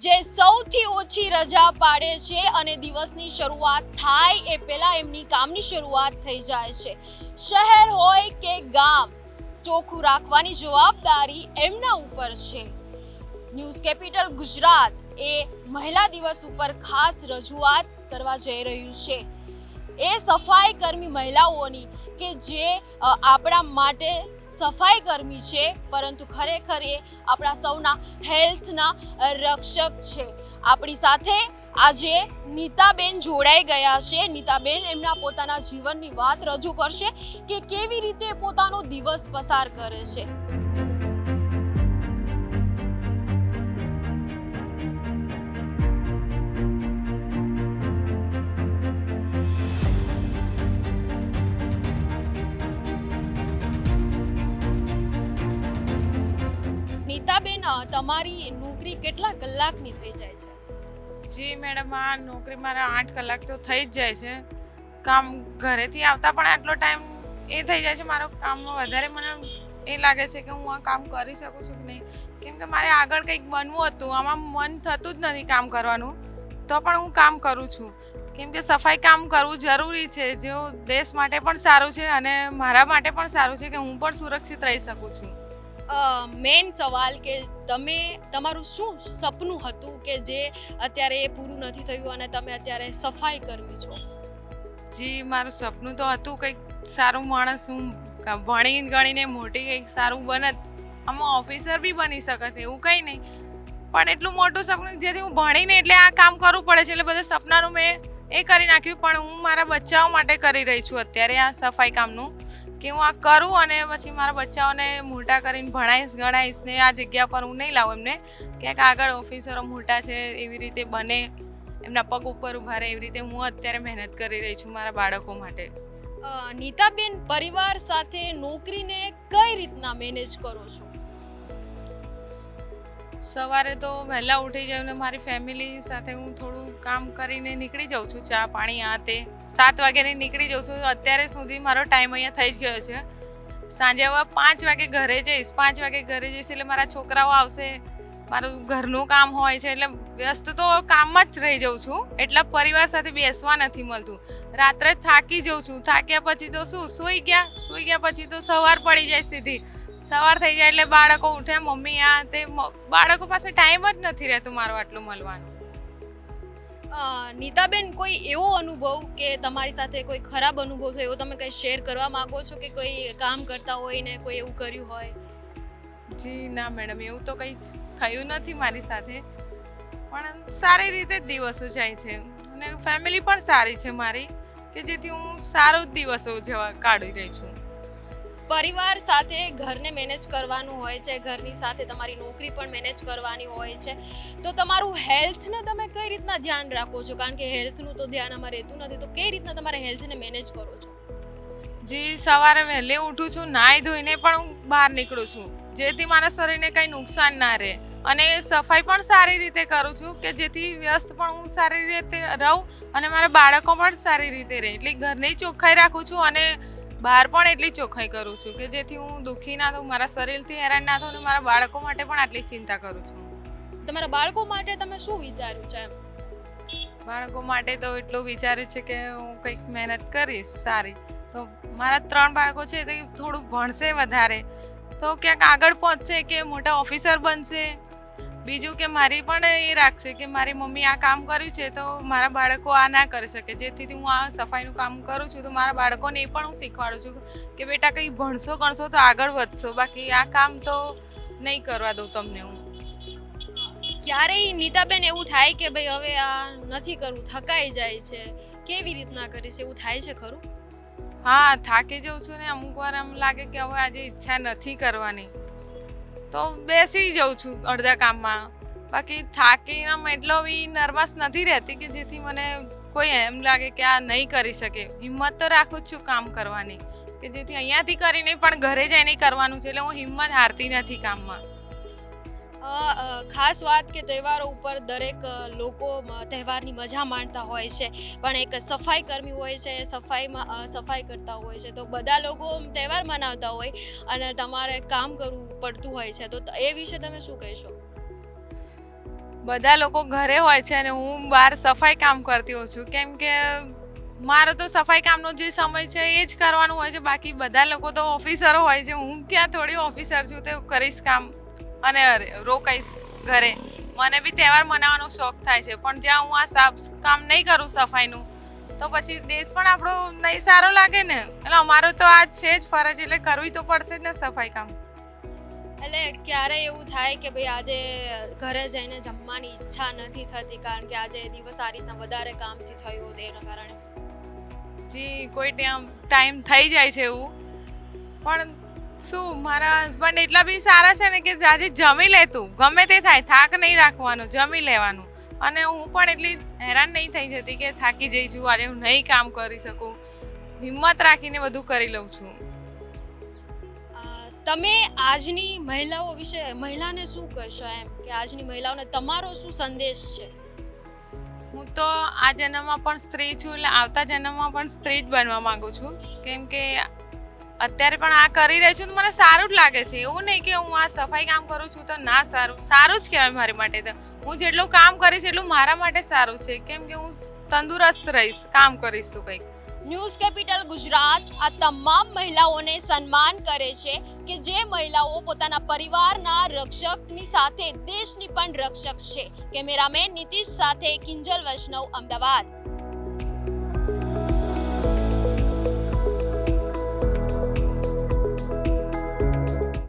જે સૌથી ઓછી રજા પાડે છે અને દિવસની શરૂઆત થાય એ પહેલા એમની કામની શરૂઆત થઈ જાય છે. શહેર હોય કે ગામ, ચોખ્ખું રાખવાની જવાબદારી એમના ઉપર છે. ન્યૂઝ કેપિટલ ગુજરાત એ મહિલા દિવસ ઉપર ખાસ રજૂઆત કરવા જઈ રહ્યું છે. એ સફાઈ કર્મી મહિલાઓની કે જે આપણા માટે સફાઈ કર્મી છે, પરંતુ ખરેખર એ આપણા સૌના હેલ્થના રક્ષક છે. આપણી સાથે આજે નીતાબેન જોડાઈ ગયા છે. નીતાબેન એમના પોતાના જીવનની વાત રજૂ કરશે કે કેવી રીતે પોતાનો દિવસ પસાર કરે છે. નીતાબેન તમારી નોકરી કેટલા કલાકની થઈ જાય છે? જી મેડમ, આ નોકરી મારા આઠ કલાક તો થઈ જ જાય છે. કામ ઘરેથી આવતા પણ આટલો ટાઈમ એ થઈ જાય છે, મારો કામમાં વધારે મને એ લાગે છે કે હું આ કામ કરી શકું છું કે નહીં. કેમ કે મારે આગળ કંઈક બનવું હતું, આમાં મન થતું જ નથી કામ કરવાનું. તો પણ હું કામ કરું છું. કેમ કે સફાઈ કામ કરવું જરૂરી છે જેઓ દેશ માટે પણ સારું છે અને મારા માટે પણ સારું છે કે હું પણ સુરક્ષિત રહી શકું છું. મેઇન સવાલ કે તમે, તમારું શું સપનું હતું કે જે અત્યારે એ પૂરું નથી થયું અને તમે અત્યારે સફાઈ કરવી છો? જી, મારું સપનું તો હતું કંઈક સારું માણસ હું ભણી ગણીને મોટી કંઈક સારું બનત. આમાં ઓફિસર બી બની શકત, એવું કંઈ નહીં. પણ એટલું મોટું સપનું જેથી હું ભણીને એટલે આ કામ કરવું પડે છે, એટલે બધા સપનાનું મેં એ કરી નાખ્યું. પણ હું મારા બચ્ચાઓ માટે કરી રહી છું અત્યારે આ સફાઈ કામનું. કે હું આ કરું અને પછી મારા બચ્ચાઓને મોટા કરીને ભણાવીશ ગણાવીશ ને આ જગ્યા પર હું નહીં લાવું એમને. ક્યાંક આગળ ઓફિસરો મોટા છે એવી રીતે બને એમના પગ ઉપર ઊભા રહે એવી રીતે હું અત્યારે મહેનત કરી રહી છું મારા બાળકો માટે. નીતાબેન પરિવાર સાથે નોકરીને કઈ રીતના મેનેજ કરો છો? સવારે તો વહેલા ઉઠી જઈને મારી ફેમિલી સાથે હું થોડું કામ કરીને નીકળી જાઉં છું, ચા પાણી આ તે. સાત વાગ્યાની નીકળી જાઉં છું. અત્યારે સુધી મારો ટાઈમ અહીંયા થઈ જ ગયો છે. સાંજે હવે પાંચ વાગે ઘરે જઈશ. પાંચ વાગે ઘરે જઈશ એટલે મારા છોકરાઓ આવશે. મારું ઘરનું કામ હોય છે એટલે વ્યસ્ત તો કામમાં જ રહી જાઉં છું. એટલા પરિવાર સાથે બેસવા નથી મળતું. રાત્રે થાકી જાઉં છું. થાક્યા પછી તો શું? સૂઈ ગયા. સૂઈ ગયા પછી તો સવાર પડી જાય સીધી. સવાર થઈ જાય એટલે બાળકો ઉઠે, મમ્મી આ તે. બાળકો પાસે ટાઈમ જ નથી રહેતો મારો આટલું મળવાનો. નીતાબેન, કોઈ એવો અનુભવ કે તમારી સાથે કોઈ ખરાબ અનુભવ થયો? એવો તમે કંઈ શેર કરવા માંગો છો કે કોઈ કામ કરતા હોય ને કોઈ એવું કર્યું હોય? જી, ના મેડમ, એવું તો કંઈ થયું નથી મારી સાથે. પણ સારી રીતે જ દિવસો જાય છે. અને ફેમિલી પણ સારી છે મારી, કે જેથી હું સારો જ દિવસો જેવા કાઢી રહી છું. પરિવાર સાથે ઘરને મેનેજ કરવાનું હોય છે, ઘરની સાથે તમારી નોકરી પણ મેનેજ કરવાની હોય છે. તો તમારું હેલ્થને તમે કઈ રીતના ધ્યાન રાખો છો? કારણ કે હેલ્થનું તો ધ્યાન અમારે રહેતું નથી. તો કઈ રીતના તમારે હેલ્થને મેનેજ કરો છો? જી, સવારે વહેલે ઉઠું છું, નાહી ધોઈને પણ હું બહાર નીકળું છું. જેથી મારા શરીરને કંઈ નુકસાન ના રહે. અને સફાઈ પણ સારી રીતે કરું છું કે જેથી વ્યસ્ત પણ હું સારી રીતે રહું અને મારા બાળકો પણ સારી રીતે રહે. એટલે ઘરની ચોખ્ખાઈ રાખું છું અને બહાર પણ એટલી ચોખ્ખાઈ કરું છું કે જેથી હું દુઃખી ના થઉં મારા શરીરથી હેરાન ના થઉં અને મારા બાળકો માટે પણ આટલી ચિંતા કરું છું. તમારા બાળકો માટે તમે શું વિચાર્યું છે બાળકો માટે તો એટલું વિચાર્યું છે કે હું કંઈક મહેનત કરીશ સારી. તો મારા ત્રણ બાળકો છે તે થોડું ભણશે વધારે. તો ક્યાંક આગળ પહોંચશે કે મોટા ઓફિસર બનશે? બીજું કે મારી પણ એ રાખશે કે મારી મમ્મી આ કામ કર્યું છે તો મારા બાળકો આ ના કરી શકે. જેથી હું આ સફાઈનું કામ કરું છું તો મારા બાળકોને એ પણ હું શીખવાડું છું કે બેટા કંઈ ભણશો ગણશો તો આગળ વધશો. બાકી આ કામ તો નહીં કરવા દઉં તમને હું. ક્યારેય નીતાબેન એવું થાય કે ભાઈ હવે આ નથી કરવું થકાઈ જાય છે. કેવી રીતના કરીશ એવું થાય છે ખરું? હા થાકી જઉં છું ને અમુક વાર એમ લાગે કે હવે આજે ઈચ્છા નથી કરવાની. તો બેસી જાઉં છું અડધા કામમાં. બાકી થાકી એટલો બી નર્વસ નથી રહેતી કે જેથી મને કોઈ એમ લાગે કે આ નહીં કરી શકે. હિંમત તો રાખું જ છું કામ કરવાની. કે જેથી અહીંયાથી કરીને પણ ઘરે જઈને કરવાનું છે એટલે હું હિંમત હારતી નથી કામમાં. ખાસ વાત કે તહેવારો ઉપર દરેક લોકો તહેવારની મજા માણતા હોય છે. પણ એક સફાઈ કર્મી હોય છે સફાઈમાં સફાઈ કરતા હોય છે. તો બધા લોકો તહેવાર મનાવતા હોય અને તમારે કામ કરવું પડતું હોય છે. તો એ વિશે તમે શું કહેશો? બધા લોકો ઘરે હોય છે અને હું બહાર સફાઈ કામ કરતી હોઉં છું. કેમ કે મારો તો સફાઈ કામનો જે સમય છે એ જ કરવાનું હોય છે. બાકી બધા લોકો તો ઓફિસરો હોય છે. હું ક્યાં થોડી ઓફિસર છું. તે કરીશ કામ. અને રોકાઈશ ઘરે. મને બી તહેવાર મનાવવાનો શોખ થાય છે પણ જ્યાં હું આ સાફ કામ નહીં કરું સફાઈનું તો પછી દેશ પણ આપણો નહીં સારો લાગે ને. એટલે અમારો તો આ છે જ ફરજ એટલે કરવી તો પડશે જ ને સફાઈ કામ. એટલે ક્યારે એવું થાય કે ભાઈ આજે ઘરે જઈને જમવાની ઈચ્છા નથી થતી કારણ કે આજે દિવસ આ રીતના વધારે કામથી થયું હતું એના કારણે? જી કોઈ ટાઈમ ટાઈમ થઈ જાય છે એવું. પણ શું મારા હસબન્ડ એટલા બી સારા છે ને કે આજે જમી લે તું. ગમે તે થાય થાક નહીં રાખવાનો જમી લેવાનું. અને હું પણ એટલી હેરાન નહીં થઈ જતી કે થાકી જઈ છું આજે હું નહીં કામ કરી શકું. હિંમત રાખીને બધું કરી લઉં છું. તમે આજની મહિલાઓ વિશે મહિલાને શું કહેશો એમ? કે આજની મહિલાઓને તમારો શું સંદેશ છે? હું તો આ જન્મમાં પણ સ્ત્રી છું એટલે આવતા જન્મમાં પણ સ્ત્રી જ બનવા માંગુ છું. કેમ કે અત્યારે પણ આ કરી રહી છું તો મને સારું જ લાગે છે. એવું નહીં કે હું આ સફાઈ કામ કરું છું તો ના સારું. સારું જ કહેવાય મારી માટે તો. હું જેટલું કામ કરીશ એટલું મારા માટે સારું છે. કેમ કે હું તંદુરસ્ત રહીશ, કામ કરીશ તો કંઈક. ન્યૂઝ કેપિટલ ગુજરાત આ તમામ મહિલાઓને સન્માન કરે છે કે જે મહિલાઓ પોતાના પરિવારના રક્ષકની સાથે, દેશની પણ રક્ષક છે. કેમેરામેન નીતિશ સાથે કિંજલ વૈષ્ણવ, અમદાવાદ.